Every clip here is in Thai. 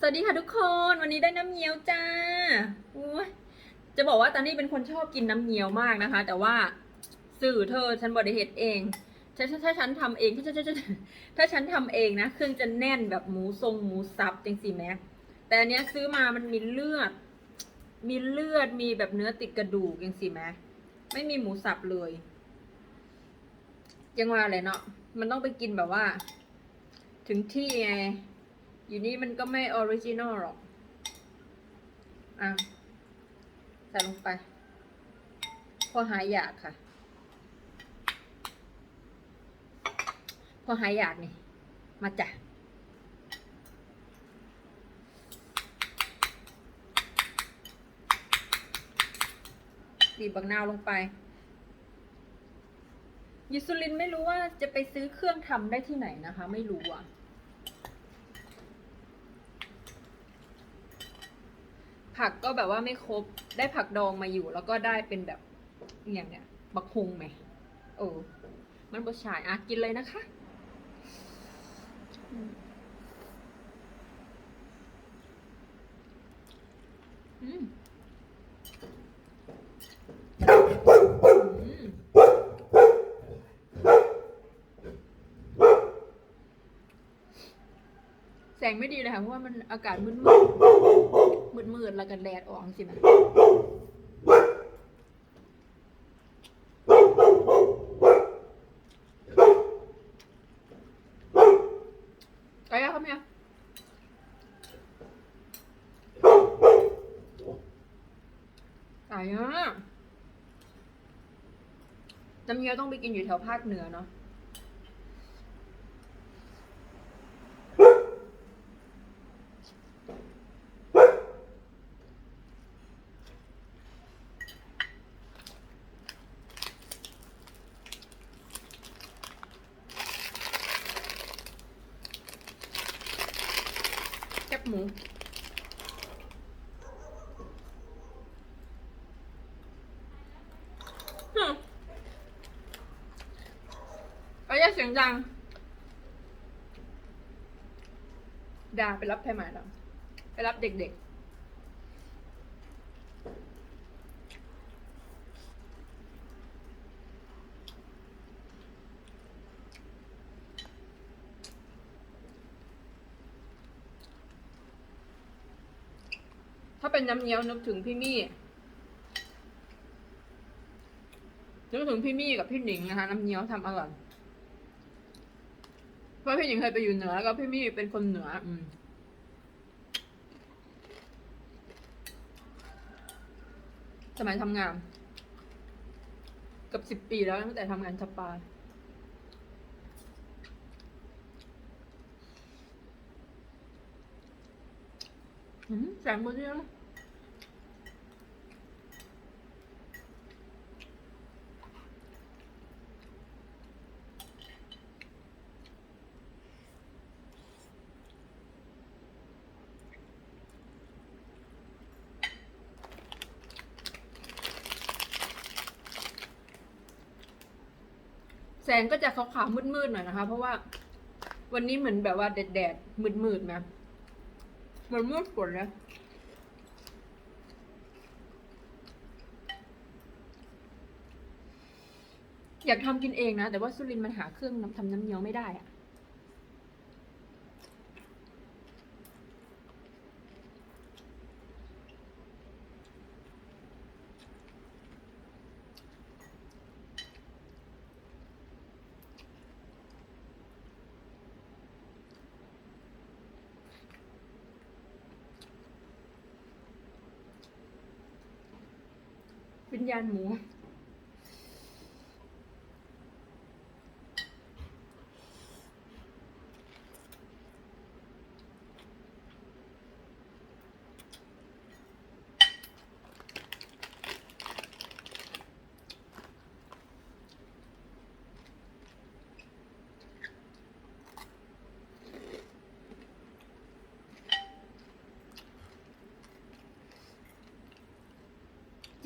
สวัสดีค่ะทุกคนวันนี้ได้น้ำเงี้ยวจ้าโอ้ยจะบอกว่าตอนนี้เป็นคนชอบกินน้ำเงี้ยวมากนะคะ แต่ว่าสื่อเธอฉันบริเหตุเองถ้าถ้าฉันทำเองถ้าถ้าถ้าถ้าฉันทำเองนะเครื่องจะแน่นแบบหมูทรงหมูสับจริงสิแม่แต่อันเนี้ยซื้อมามันมีเลือด มีเลือดมีแบบเนื้อติดกระดูกจริงสิแม่ไม่มีหมูสับเลยยังว่าอะไรเนาะมันต้องไปกินแบบว่า ถึงที่ไง อยู่นี่มันก็ไม่ออริจินอลหรอก อะ ใส่ลงไป พอหายอยากค่ะ พอหายอยากนี่ มาจ้ะบีบบักนาวลงไปยูซูลินไม่รู้ว่าจะไปซื้อเครื่องทำได้ที่ไหนนะคะ ไม่รู้อะ ผักก็แบบว่าไม่ครบได้ผักดองมาอยู่ แล้วก็ได้เป็นแบบอย่างเนี้ยบักฮุงไหมเออมันบดฉายอะกินเลยนะคะอืมแสงไม่ดีเลยค่ะเพราะว่ามันอากาศมืดมืด มืดมืดๆแล้วกันแดดออกสินะไก่ย่างครับเนี่ยไก่ย่างน้ำเงี้ยวต้องไปกินอยู่แถวภาคเหนือเนาะ แคบหมูฮึ่มเอาอย่าเสีย งดังดาไปรับใครมาแล้วไปรับเด็กๆถ้าเป็นน้ำเงี้ยวนึกถึงพี่มี่ นึกถึงพี่มี่กับพี่หนิงนะคะ น้ำเงี้ยวทำอร่อย ราะพี่หนิงเคยไปอยู่เหนือแล้วก็พี่มี่เป็นคนเหนืออืมสมัยทำงานเกับสิบปีแล้วตั้งแต่ทำงานสปาอืมแสงหมดเลยอะ แสงก็จะขาวๆมืดๆหน่อยนะคะ เพราะว่า วันนี้เหมือนแบบว่าแดดๆมืดๆนะเหมันมืดฝนนะอยากทำกินเองนะ แต่ว่าสุรินมันหาเครื่องทำน้ำเงี้ยวไม่ได้อะ วิญญาณหมู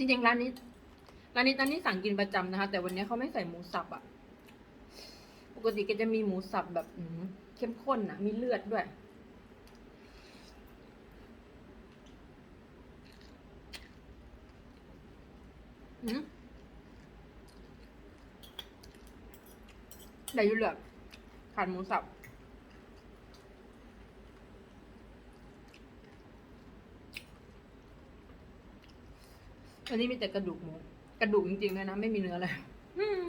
จริงๆร้านนี้ร้านนี้ตอนนี้สั่งกินประจำนะคะ แต่วันนี้เขาไม่ใส่หมูสับอะปกติก็จะมีหมูสับแบบเข้มข้นนะมีเลือดด้วย อืมแต่ยูเหลือขาดหมูสับ อันนี้มีแต่กระดูกหมู กระดูกจริงๆเลยนะ ไม่มีเนื้อเลยอืม